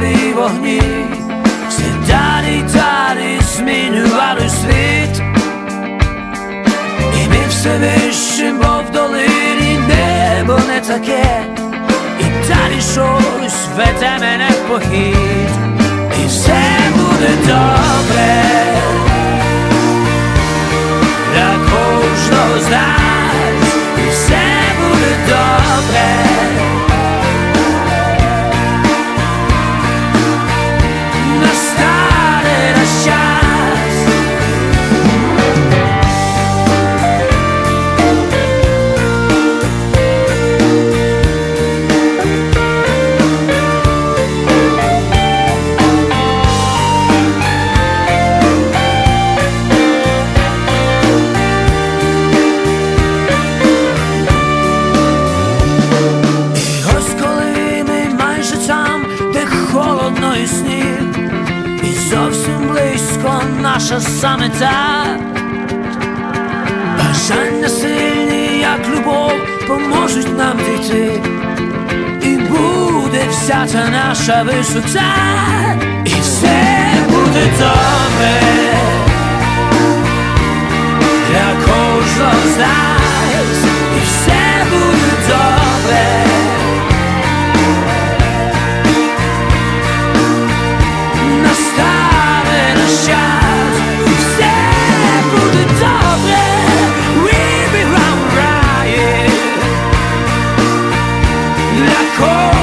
Долі вогні, все далі далі змінювали світ. І ми все вищимо в долині небо не таке, і далі щось веде мене в похід, і все буде добре холодно і зовсім близько наша самета. Бажання сильні, як любов, поможуть нам дійти, і буде вся ця наша висоця, і все буде добре cold.